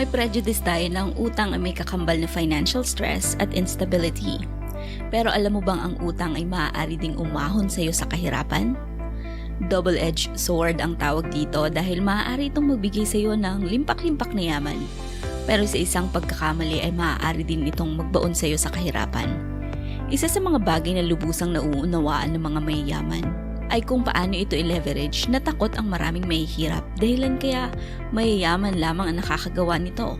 May prejudice tayo ng utang ay may kakambal na financial stress at instability. Pero alam mo bang ang utang ay maaari ding umahon sa iyo sa kahirapan? Double-edged sword ang tawag dito dahil maaari itong magbigay sa iyo ng limpak-limpak na yaman. Pero sa isang pagkakamali ay maaari din itong magbaon sa iyo sa kahirapan. Isa sa mga bagay na lubusang nauunawaan ng mga mayayaman ay kung paano ito i-leverage na takot ang maraming mahihirap dahilan kaya mayayaman lamang ang nakakagawa nito.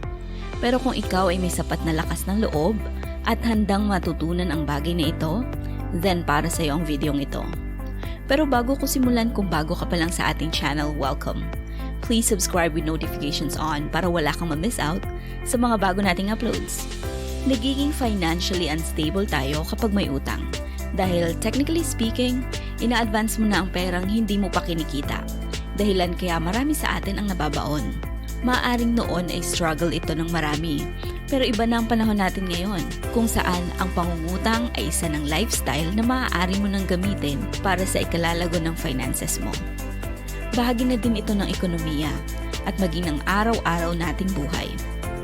Pero kung ikaw ay may sapat na lakas ng loob at handang matutunan ang bagay na ito, then para sa iyo ang videong ito. Pero bago ko simulan kung bago ka pa lang sa ating channel, welcome. Please subscribe with notifications on para wala kang ma-miss out sa mga bago nating uploads. Nagiging financially unstable tayo kapag may utang. Dahil technically speaking, ina-advance mo na ang perang hindi mo pa kinikita. Dahilan kaya marami sa atin ang nababaon. Maaring noon ay struggle ito ng marami. Pero iba na ang panahon natin ngayon, kung saan ang pangungutang ay isa ng lifestyle na maaari mo nang gamitin para sa ikalalago ng finances mo. Bahagi na din ito ng ekonomiya at maging ng araw-araw nating buhay.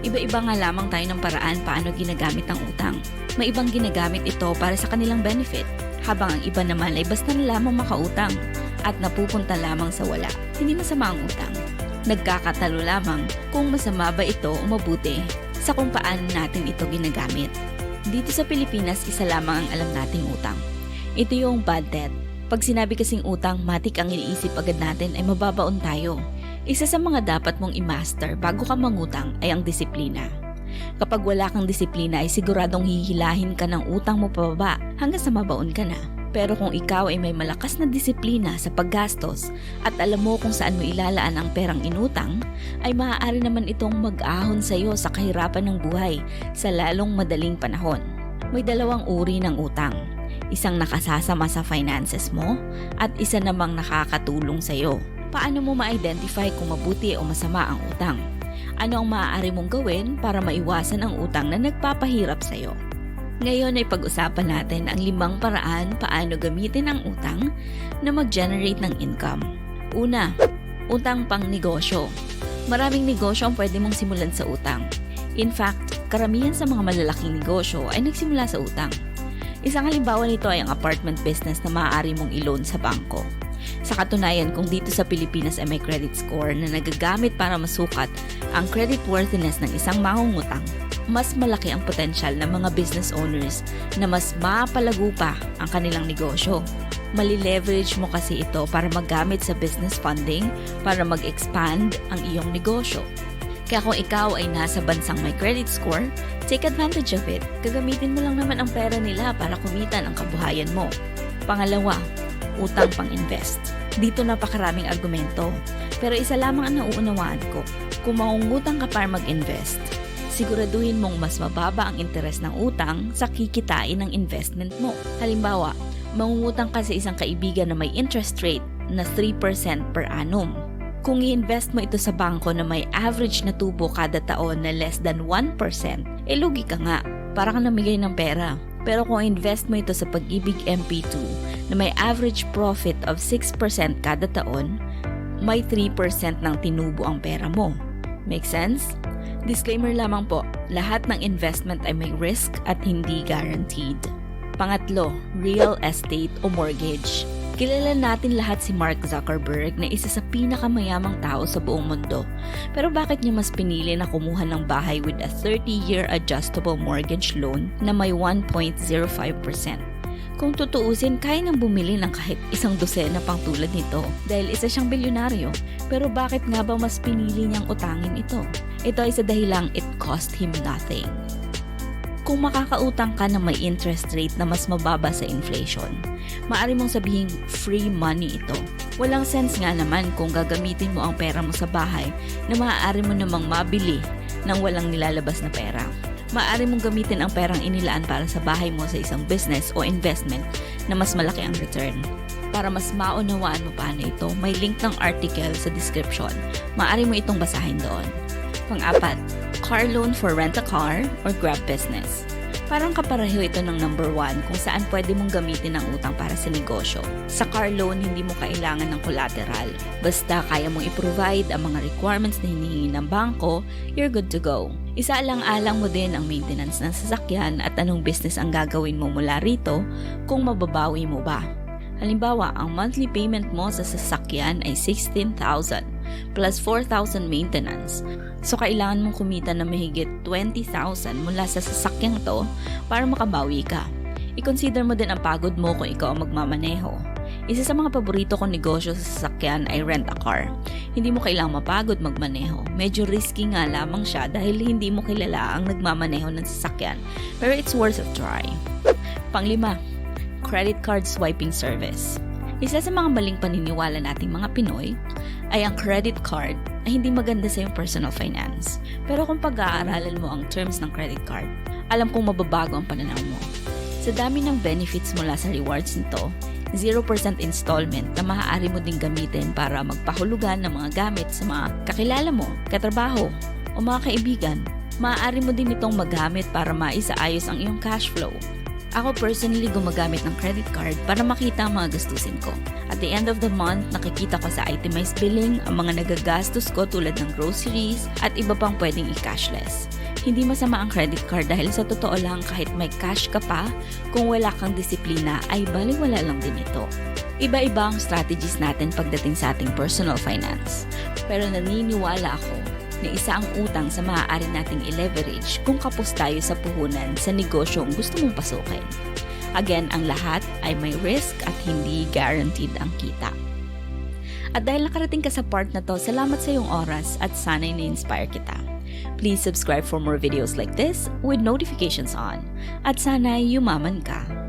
Iba-iba nga lamang tayo ng paraan paano ginagamit ang utang. May ibang ginagamit ito para sa kanilang benefit, habang ang iba naman ay basta na lamang makautang at napupunta lamang sa wala. Hindi masama ang utang. Nagkakatalo lamang kung masama ba ito o mabuti sa kung paano natin ito ginagamit. Dito sa Pilipinas, isa lamang ang alam nating utang. Ito yung bad debt. Pag sinabi kasing utang, matik ang iniisip agad natin ay mababaon tayo. Isa sa mga dapat mong i-master bago ka mangutang ay ang disiplina. Kapag wala kang disiplina ay siguradong hihilahin ka ng utang mo pababa hanggang sa mabaon ka na. Pero kung ikaw ay may malakas na disiplina sa paggastos at alam mo kung saan mo ilalaan ang perang inutang, ay maaari naman itong mag-ahon sa iyo sa kahirapan ng buhay sa lalong madaling panahon. May dalawang uri ng utang. Isang nakasasama sa finances mo at isa namang nakakatulong sa iyo. Paano mo ma-identify kung mabuti o masama ang utang? Ano ang maaari mong gawin para maiwasan ang utang na nagpapahirap sa iyo? Ngayon ay pag-usapan natin ang limang paraan paano gamitin ang utang na mag-generate ng income. Una, utang pang negosyo. Maraming negosyo ang pwede mong simulan sa utang. In fact, karamihan sa mga malalaking negosyo ay nagsimula sa utang. Isang halimbawa nito ay ang apartment business na maaari mong i-loan sa bangko. Sa katunayan, kung dito sa Pilipinas ay may credit score na nagagamit para masukat ang credit worthiness ng isang mangungutang, mas malaki ang potensyal ng mga business owners na mas mapalago pa ang kanilang negosyo. Mali-leverage mo kasi ito para magamit sa business funding para mag-expand ang iyong negosyo. Kaya kung ikaw ay nasa bansang may credit score, take advantage of it. Gagamitin mo lang naman ang pera nila para kumita ng kabuhayan mo. Pangalawa, utang pang-invest. Dito napakaraming argumento. Pero isa lamang ang nauunawaan ko. Kung mangungutang ka para mag-invest, siguraduhin mong mas mababa ang interes ng utang sa kikitain ng investment mo. Halimbawa, mangungutang ka sa isang kaibigan na may interest rate na 3% per annum. Kung i-invest mo ito sa bangko na may average na tubo kada taon na less than 1%, eh lugi ka nga. Para kang namigay ng pera. Pero kung invest mo ito sa Pag-ibig MP2 na may average profit of 6% kada taon, may 3% ng tinubo ang pera mo. Make sense? Disclaimer lamang po, lahat ng investment ay may risk at hindi guaranteed. Pangatlo, real estate o mortgage. Kilala natin lahat si Mark Zuckerberg na isa sa pinakamayamang tao sa buong mundo. Pero bakit niya mas pinili na kumuha ng bahay with a 30-year adjustable mortgage loan na may 1.05%? Kung tutuusin, kaya nang bumili ng kahit isang dosena pang tulad nito dahil isa siyang bilyonaryo. Pero bakit nga ba mas pinili niyang utangin ito? Ito ay sa dahilang it cost him nothing. Kung makakautang ka na may interest rate na mas mababa sa inflation, maari mong sabihin free money ito. Walang sense nga naman kung gagamitin mo ang pera mo sa bahay na maaari mo namang mabili ng walang nilalabas na pera. Maaari mong gamitin ang perang inilaan para sa bahay mo sa isang business o investment na mas malaki ang return. Para mas maunawaan mo paano ito, may link ng article sa description. Maaari mo itong basahin doon. Pang-apat, car loan for rent a car or grab business. Parang kapareho ito ng number one kung saan pwede mong gamitin ang utang para sa negosyo. Sa car loan, hindi mo kailangan ng collateral. Basta kaya mong i-provide ang mga requirements na hinihingi ng bangko, you're good to go. Isaalang-alang mo din ang maintenance ng sasakyan at anong business ang gagawin mo mula rito kung mababawi mo ba. Halimbawa, ang monthly payment mo sa sasakyan ay 16,000 plus 4,000 maintenance. So, kailangan mong kumita na mahigit 20,000 mula sa sasakyang to para makabawi ka. I-consider mo din ang pagod mo kung ikaw ang magmamaneho. Isa sa mga paborito kong negosyo sa sasakyan ay rent a car. Hindi mo kailangang mapagod magmaneho. Medyo risky nga lamang siya dahil hindi mo kilala ang nagmamaneho ng sasakyan. Pero it's worth a try. Panglima, credit card swiping service. Isa sa mga maling paniniwala nating mga Pinoy ay ang credit card ay hindi maganda sa iyong personal finance. Pero kung pag-aaralan mo ang terms ng credit card, alam kong mababago ang pananaw mo. Sa dami ng benefits mula sa rewards nito, 0% installment na maaari mo ding gamitin para magpahulugan ng mga gamit sa mga kakilala mo, katrabaho, o mga kaibigan. Maaari mo din itong magamit para maisaayos ang iyong cash flow. Ako personally gumagamit ng credit card para makita ang mga gastusin ko. At the end of the month, nakikita ko sa itemized billing ang mga nagagastos ko tulad ng groceries at iba pang pwedeng i-cashless. Hindi masama ang credit card dahil sa totoo lang kahit may cash ka pa, kung wala kang disiplina ay baliwala lang din ito. Iba-iba ang strategies natin pagdating sa ating personal finance. Pero naniniwala ako na isa ang utang sa maaari nating i-leverage kung kapos tayo sa puhunan sa negosyong gusto mong pasukin. Again, ang lahat ay may risk at hindi guaranteed ang kita. At dahil nakarating ka sa part na to, salamat sa iyong oras at sana'y na-inspire kita. Please subscribe for more videos like this with notifications on. At sana'y yumaman ka.